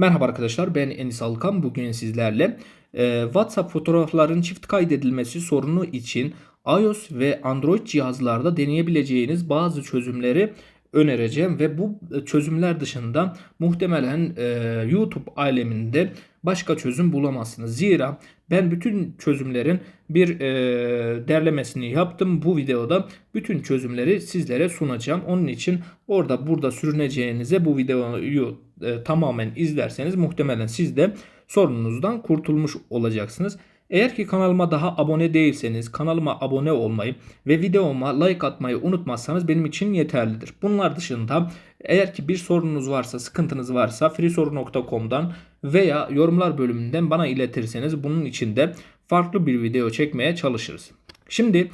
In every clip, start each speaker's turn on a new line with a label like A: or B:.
A: Merhaba arkadaşlar ben Enis Alkan. Bugün sizlerle e, WhatsApp fotoğrafların çift kaydedilmesi sorunu için iOS ve Android cihazlarda deneyebileceğiniz bazı çözümleri önereceğim ve bu çözümler dışında muhtemelen e, YouTube aleminde başka çözüm bulamazsınız. Zira ben bütün çözümlerin bir e, derlemesini yaptım. Bu videoda bütün çözümleri sizlere sunacağım. Onun için orada burada sürüneceğinize bu videoyu e, tamamen izlerseniz muhtemelen siz de sorununuzdan kurtulmuş olacaksınız. Eğer ki kanalıma daha abone değilseniz kanalıma abone olmayı ve videoma like atmayı unutmazsanız benim için yeterlidir. Bunlar dışında eğer ki bir sorununuz varsa, sıkıntınız varsa freesoru.com'dan veya yorumlar bölümünden bana iletirseniz bunun için de farklı bir video çekmeye çalışırız. Şimdi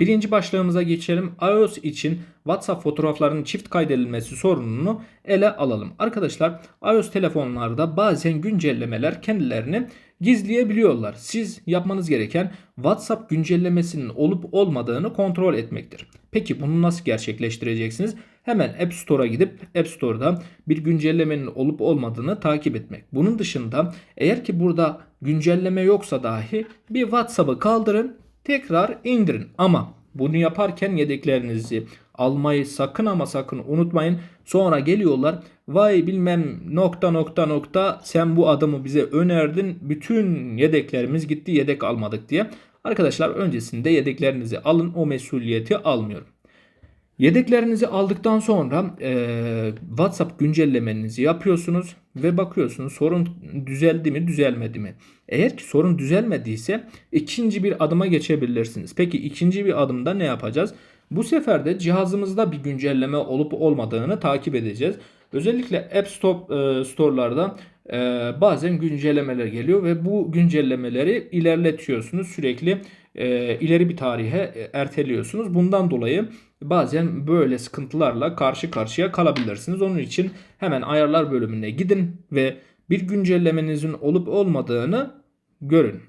A: birinci başlığımıza geçelim. iOS için WhatsApp fotoğraflarının çift kaydedilmesi sorununu ele alalım. Arkadaşlar iOS telefonlarda bazen güncellemeler kendilerini gizleyebiliyorlar. Siz yapmanız gereken WhatsApp güncellemesinin olup olmadığını kontrol etmektir. Peki bunu nasıl gerçekleştireceksiniz? Hemen App Store'a gidip App Store'da bir güncellemenin olup olmadığını takip etmek. Bunun dışında eğer ki burada güncelleme yoksa dahi bir WhatsApp'ı kaldırın, tekrar indirin. Ama bunu yaparken yedeklerinizi almayı sakın ama sakın unutmayın. Sonra geliyorlar vay bilmem nokta nokta nokta sen bu adımı bize önerdin. Bütün yedeklerimiz gitti yedek almadık diye. Arkadaşlar öncesinde yedeklerinizi alın o mesuliyeti almıyorum. Yedeklerinizi aldıktan sonra e, WhatsApp güncellemenizi yapıyorsunuz ve bakıyorsunuz sorun düzeldi mi düzelmedi mi? Eğer ki sorun düzelmediyse ikinci bir adıma geçebilirsiniz. Peki ikinci bir adımda ne yapacağız? Bu sefer de cihazımızda bir güncelleme olup olmadığını takip edeceğiz. Özellikle App Store, e, Store'larda e, bazen güncellemeler geliyor ve bu güncellemeleri ilerletiyorsunuz. Sürekli e, ileri bir tarihe e, erteliyorsunuz. Bundan dolayı bazen böyle sıkıntılarla karşı karşıya kalabilirsiniz. Onun için hemen ayarlar bölümüne gidin ve bir güncellemenizin olup olmadığını görün.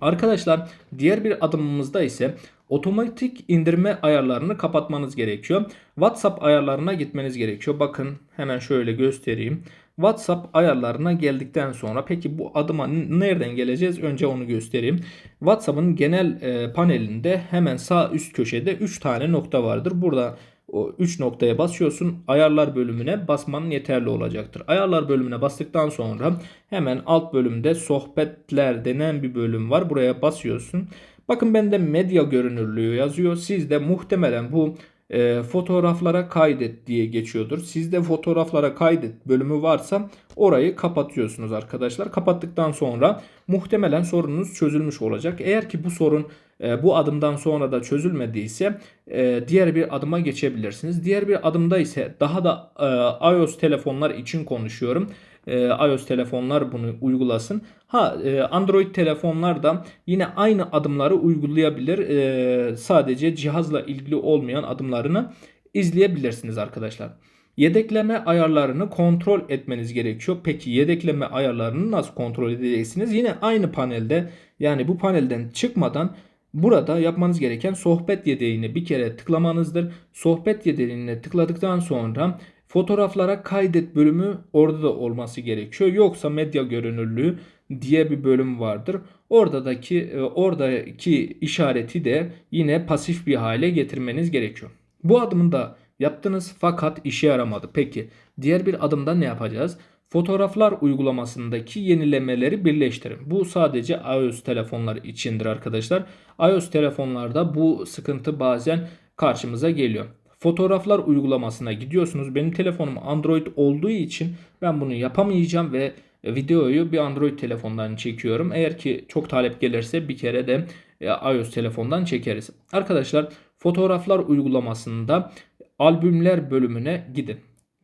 A: Arkadaşlar diğer bir adımımızda ise otomatik indirme ayarlarını kapatmanız gerekiyor. WhatsApp ayarlarına gitmeniz gerekiyor. Bakın hemen şöyle göstereyim. WhatsApp ayarlarına geldikten sonra peki bu adıma nereden geleceğiz? Önce onu göstereyim. WhatsApp'ın genel e, panelinde hemen sağ üst köşede 3 tane nokta vardır. Burada o 3 noktaya basıyorsun. Ayarlar bölümüne basman yeterli olacaktır. Ayarlar bölümüne bastıktan sonra hemen alt bölümde sohbetler denen bir bölüm var. Buraya basıyorsun. Bakın bende medya görünürlüğü yazıyor. Sizde muhtemelen bu e, fotoğraflara kaydet diye geçiyordur. Sizde fotoğraflara kaydet bölümü varsa orayı kapatıyorsunuz arkadaşlar. Kapattıktan sonra muhtemelen sorununuz çözülmüş olacak. Eğer ki bu sorun e, bu adımdan sonra da çözülmediyse e, diğer bir adıma geçebilirsiniz. Diğer bir adımda ise daha da e, iOS telefonlar için konuşuyorum e, iOS telefonlar bunu uygulasın. Ha e, Android telefonlar da yine aynı adımları uygulayabilir. E, sadece cihazla ilgili olmayan adımlarını izleyebilirsiniz arkadaşlar. Yedekleme ayarlarını kontrol etmeniz gerekiyor. Peki yedekleme ayarlarını nasıl kontrol edeceksiniz? Yine aynı panelde yani bu panelden çıkmadan Burada yapmanız gereken sohbet yedeğini bir kere tıklamanızdır. Sohbet yedeğine tıkladıktan sonra Fotoğraflara kaydet bölümü orada da olması gerekiyor. Yoksa medya görünürlüğü diye bir bölüm vardır. Oradaki e, oradaki işareti de yine pasif bir hale getirmeniz gerekiyor. Bu adımı da yaptınız fakat işe yaramadı. Peki diğer bir adımda ne yapacağız? Fotoğraflar uygulamasındaki yenilemeleri birleştirin. Bu sadece iOS telefonlar içindir arkadaşlar. iOS telefonlarda bu sıkıntı bazen karşımıza geliyor. Fotoğraflar uygulamasına gidiyorsunuz. Benim telefonum Android olduğu için ben bunu yapamayacağım ve videoyu bir Android telefondan çekiyorum. Eğer ki çok talep gelirse bir kere de e, iOS telefondan çekeriz. Arkadaşlar fotoğraflar uygulamasında albümler bölümüne gidin.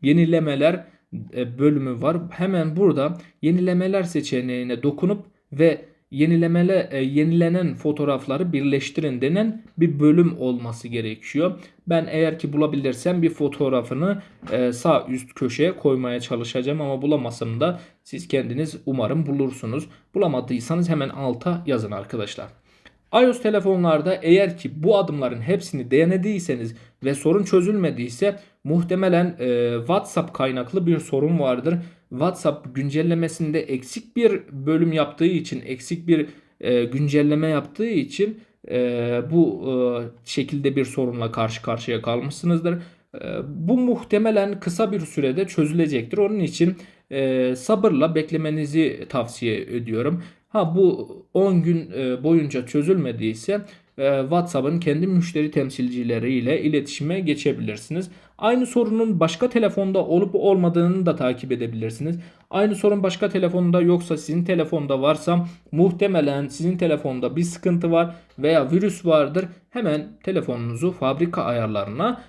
A: Yenilemeler e, bölümü var. Hemen burada yenilemeler seçeneğine dokunup ve yenilemele e, yenilenen fotoğrafları birleştirin denen bir bölüm olması gerekiyor. Ben eğer ki bulabilirsem bir fotoğrafını e, sağ üst köşeye koymaya çalışacağım ama bulamasam da siz kendiniz umarım bulursunuz. Bulamadıysanız hemen alta yazın arkadaşlar. iOS telefonlarda eğer ki bu adımların hepsini denediyseniz ve sorun çözülmediyse muhtemelen e, WhatsApp kaynaklı bir sorun vardır. WhatsApp güncellemesinde eksik bir bölüm yaptığı için, eksik bir e, güncelleme yaptığı için e, bu e, şekilde bir sorunla karşı karşıya kalmışsınızdır. E, bu muhtemelen kısa bir sürede çözülecektir. Onun için e, sabırla beklemenizi tavsiye ediyorum. Ha bu 10 gün e, boyunca çözülmediyse WhatsApp'ın kendi müşteri temsilcileriyle iletişime geçebilirsiniz. Aynı sorunun başka telefonda olup olmadığını da takip edebilirsiniz. Aynı sorun başka telefonda yoksa sizin telefonda varsa muhtemelen sizin telefonda bir sıkıntı var veya virüs vardır. Hemen telefonunuzu fabrika ayarlarına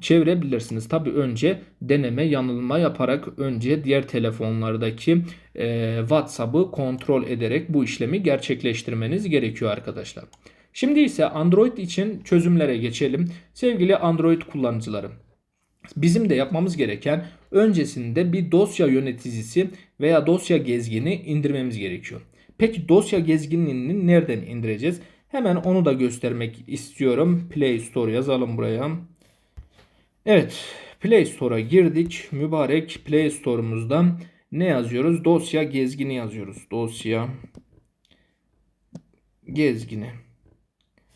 A: çevirebilirsiniz. Tabi önce deneme yanılma yaparak önce diğer telefonlardaki e, WhatsApp'ı kontrol ederek bu işlemi gerçekleştirmeniz gerekiyor arkadaşlar. Şimdi ise Android için çözümlere geçelim. Sevgili Android kullanıcıları. Bizim de yapmamız gereken öncesinde bir dosya yöneticisi veya dosya gezgini indirmemiz gerekiyor. Peki dosya gezginliğini nereden indireceğiz? Hemen onu da göstermek istiyorum. Play Store yazalım buraya. Evet, Play Store'a girdik. Mübarek Play Store'umuzda ne yazıyoruz? Dosya gezgini yazıyoruz. Dosya gezgini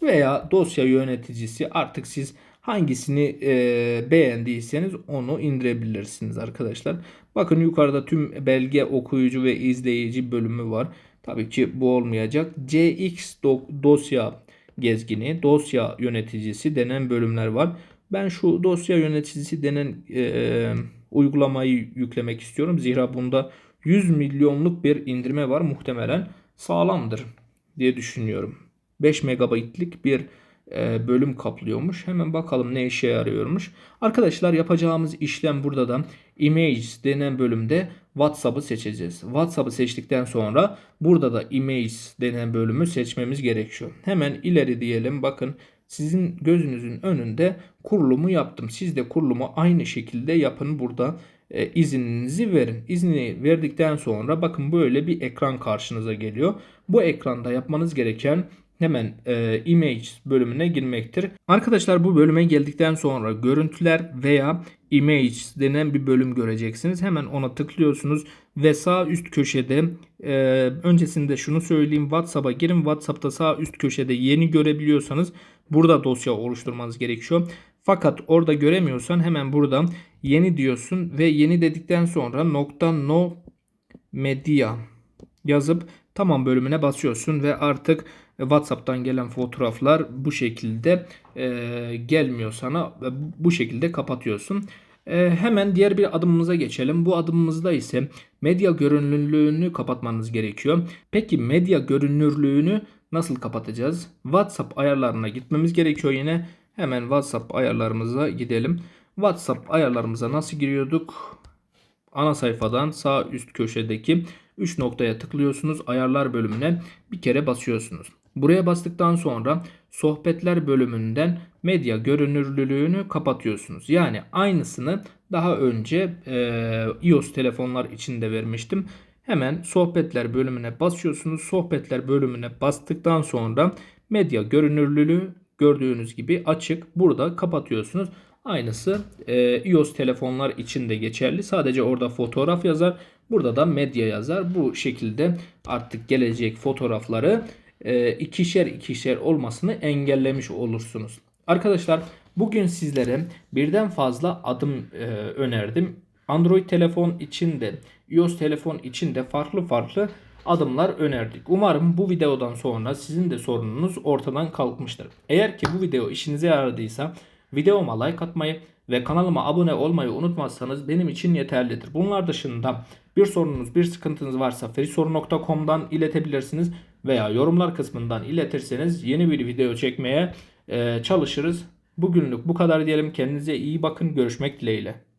A: veya dosya yöneticisi artık siz hangisini e, beğendiyseniz onu indirebilirsiniz arkadaşlar. Bakın yukarıda tüm belge okuyucu ve izleyici bölümü var. Tabii ki bu olmayacak. CX dosya gezgini, dosya yöneticisi denen bölümler var. Ben şu dosya yöneticisi denen e, uygulamayı yüklemek istiyorum. Zira bunda 100 milyonluk bir indirme var. Muhtemelen sağlamdır diye düşünüyorum. 5 megabaytlik bir e, bölüm kaplıyormuş. Hemen bakalım ne işe yarıyormuş. Arkadaşlar yapacağımız işlem burada da image denen bölümde WhatsApp'ı seçeceğiz. WhatsApp'ı seçtikten sonra burada da image denen bölümü seçmemiz gerekiyor. Hemen ileri diyelim. Bakın sizin gözünüzün önünde kurulumu yaptım. Siz de kurulumu aynı şekilde yapın burada e, izninizi verin. İzni verdikten sonra bakın böyle bir ekran karşınıza geliyor. Bu ekranda yapmanız gereken hemen e, image bölümüne girmektir. Arkadaşlar bu bölüme geldikten sonra görüntüler veya image denen bir bölüm göreceksiniz. Hemen ona tıklıyorsunuz ve sağ üst köşede e, öncesinde şunu söyleyeyim WhatsApp'a girin. WhatsApp'ta sağ üst köşede yeni görebiliyorsanız burada dosya oluşturmanız gerekiyor. Fakat orada göremiyorsan hemen buradan yeni diyorsun ve yeni dedikten sonra nokta no media yazıp tamam bölümüne basıyorsun ve artık WhatsApp'tan gelen fotoğraflar bu şekilde e, gelmiyor sana. Bu şekilde kapatıyorsun. E, hemen diğer bir adımımıza geçelim. Bu adımımızda ise medya görünürlüğünü kapatmanız gerekiyor. Peki medya görünürlüğünü nasıl kapatacağız? WhatsApp ayarlarına gitmemiz gerekiyor yine. Hemen WhatsApp ayarlarımıza gidelim. WhatsApp ayarlarımıza nasıl giriyorduk? Ana sayfadan sağ üst köşedeki 3 noktaya tıklıyorsunuz. Ayarlar bölümüne bir kere basıyorsunuz. Buraya bastıktan sonra sohbetler bölümünden medya görünürlülüğünü kapatıyorsunuz. Yani aynısını daha önce e, iOS telefonlar için de vermiştim. Hemen sohbetler bölümüne basıyorsunuz. Sohbetler bölümüne bastıktan sonra medya görünürlülüğü gördüğünüz gibi açık. Burada kapatıyorsunuz. Aynısı e, iOS telefonlar için de geçerli. Sadece orada fotoğraf yazar. Burada da medya yazar. Bu şekilde artık gelecek fotoğrafları ikişer ikişer olmasını engellemiş olursunuz. Arkadaşlar bugün sizlere birden fazla adım e, önerdim. Android telefon için de iOS telefon için de farklı farklı adımlar önerdik. Umarım bu videodan sonra sizin de sorununuz ortadan kalkmıştır. Eğer ki bu video işinize yaradıysa videoma like atmayı ve kanalıma abone olmayı unutmazsanız benim için yeterlidir. Bunlar dışında bir sorunuz, bir sıkıntınız varsa ferisoru.com'dan iletebilirsiniz veya yorumlar kısmından iletirseniz yeni bir video çekmeye e, çalışırız. Bugünlük bu kadar diyelim. Kendinize iyi bakın. Görüşmek dileğiyle.